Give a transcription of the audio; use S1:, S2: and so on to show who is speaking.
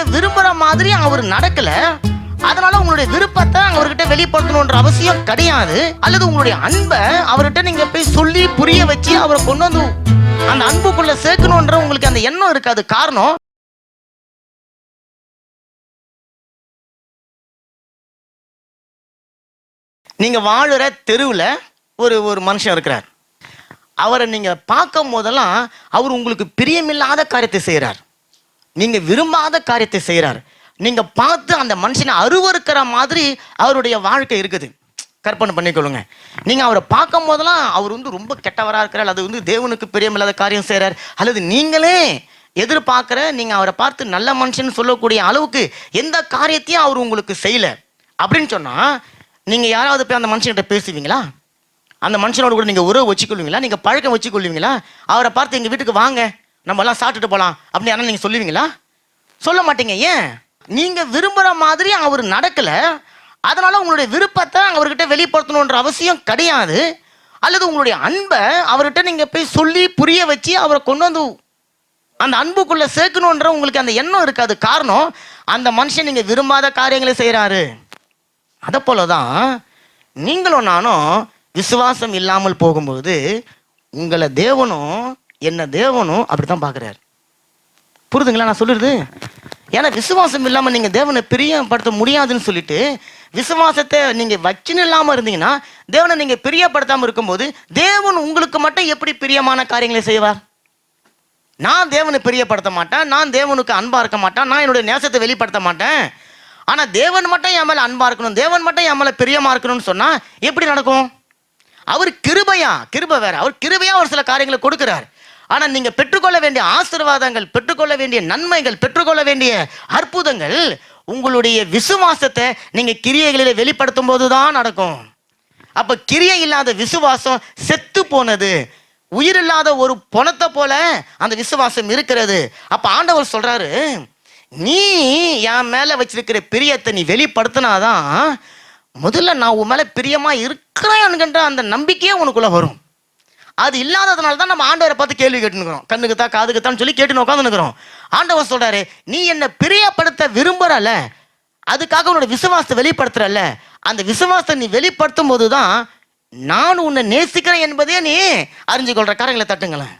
S1: நீங்க விரும்புற மாதிரி அவர் நடக்கல. அதனால உங்களுடைய விருப்பத்தை அவர்கிட்ட வெளிப்படுத்தணுன்ற அவசியம் கிடையாது. அல்லது உங்களுடைய அன்பை அவர்கிட்ட நீங்க போய் சொல்லி புரிய வச்சு அவரை கொண்டு வந்து அந்த அன்புக்குள்ள சேர்க்கணுன்ற உங்களுக்கு அந்த எண்ணம் இருக்காது. காரணம் நீங்க வாழுற தெருவில் ஒரு ஒரு மனுஷன் இருக்கிறார். அவரை நீங்க பார்க்கும் போதெல்லாம் அவர் உங்களுக்கு பிரியமில்லாத காரியத்தை செய்கிறார் நீங்க விரும்பாத காரியத்தை செய்கிறார் நீங்க பார்த்து அந்த மனுஷனை அருவருக்கிற மாதிரி அவருடைய வாழ்க்கை இருக்குது. கற்பனை பண்ணிக்கொள்ளுங்க. நீங்க அவரை பார்க்கும் போதெல்லாம் அவர் வந்து ரொம்ப கெட்டவராக இருக்கிறார். அது வந்து தேவனுக்கு பிரியமில்லாத காரியம் செய்கிறார் அல்லது நீங்களே எதிர்பார்க்குற நீங்கள் அவரை பார்த்து நல்ல மனுஷன் சொல்லக்கூடிய அளவுக்கு எந்த காரியத்தையும் அவர் உங்களுக்கு செய்யலை. அப்படின்னு சொன்னால் நீங்கள் யாராவது போய் அந்த மனுஷன்கிட்ட பேசுவீங்களா? அந்த மனுஷனோட கூட நீங்கள் உறவு வச்சுக்கொள்வீங்களா? நீங்கள் பழக்கம் வச்சுக்கொள்வீங்களா? அவரை பார்த்து எங்கள் வீட்டுக்கு வாங்க. நம்ம எல்லாம் சாப்பிட்டுட்டு போகலாம் அப்படின்னு யாரும் நீங்க சொல்லுவீங்களா? சொல்ல மாட்டீங்க ஏன்? நீங்க விரும்புற மாதிரி அவர் நடக்கல. அதனால உங்களுடைய விருப்பத்தை அவர்கிட்ட வெளிப்படுத்தணுன்ற அவசியம் கிடையாது. அல்லது உங்களுடைய அன்பை அவர்கிட்ட நீங்க போய் சொல்லி புரிய வச்சு அவரை கொண்டு வந்து அந்த அன்புக்குள்ள சேர்க்கணுன்ற உங்களுக்கு அந்த எண்ணம் இருக்காது. காரணம் அந்த மனுஷன் நீங்க விரும்பாத காரியங்களை செய்கிறாரு அதை போல தான் நீங்களும் நானும் விசுவாசம் இல்லாமல் போகும்போது உங்களை தேவனும் என்ன தேவனும் அப்படித்தான் பார்க்குறாரு. புரிதுங்களா நான் சொல்லுறது? ஏன்னா விசுவாசம் இல்லாமல் நீங்கள் தேவனை பிரியப்படுத்த முடியாதுன்னு சொல்லிட்டு விசுவாசத்தை நீங்கள் வச்சுன்னு இல்லாமல் இருந்தீங்கன்னா தேவனை நீங்கள் பிரியப்படுத்தாமல் இருக்கும்போது தேவன் உங்களுக்கு மட்டும் எப்படி பிரியமான காரியங்களை செய்வார்? நான் தேவனை பிரியப்படுத்த மாட்டேன் நான் தேவனுக்கு அன்பா இருக்க மாட்டேன் நான் என்னுடைய நேசத்தை வெளிப்படுத்த மாட்டேன். ஆனா தேவன் மட்டும் என் மேல அன்பா இருக்கணும் தேவன் மட்டும் என் மேல பிரியமா இருக்கணும்னு சொன்னா எப்படி நடக்கும்? அவர் கிருபையா கிருபை வேற அவர் கிருபையா ஒரு சில காரியங்களை கொடுக்கிறார். ஆனால் நீங்கள் பெற்றுக்கொள்ள வேண்டிய ஆசீர்வாதங்கள் பெற்றுக்கொள்ள வேண்டிய நன்மைகள் பெற்றுக்கொள்ள வேண்டிய அற்புதங்கள் உங்களுடைய விசுவாசத்தை நீங்கள் கிரியைகளில் வெளிப்படுத்தும் போது தான் நடக்கும். அப்போ கிரியை இல்லாத விசுவாசம் செத்து போனது. உயிரில்லாத ஒரு பணத்தை போல அந்த விசுவாசம் இருக்கிறது. அப்போ ஆண்டவர் சொல்கிறாரு நீ என் மேலே வச்சிருக்கிற பிரியத்தை நீ வெளிப்படுத்தினாதான் முதல்ல நான் உன் மேலே பிரியமாக இருக்கிறேன் என்கின்ற அந்த நம்பிக்கையே உனக்குள்ளே வரும். அது இல்லாததுனால தான் நம்ம ஆண்டவரை பார்த்து கேள்வி கேட்டுக்கிறோம் கண்ணுக்கு தான் காதுக்கு தான் சொல்லி கேட்டு உட்காந்துருக்கிறோம் ஆண்டவர் சொல்கிறாரு நீ என்னை பிரியப்படுத்த விரும்புறல அதுக்காக உன்னோட விசுவாசத்தை வெளிப்படுத்துறல அந்த விசுவாசத்தை நீ வெளிப்படுத்தும் போது தான் நான் உன்னை நேசிக்கிறேன் என்பதே நீ அறிஞ்சு கொள்கிற காரங்களை தட்டுங்களேன்.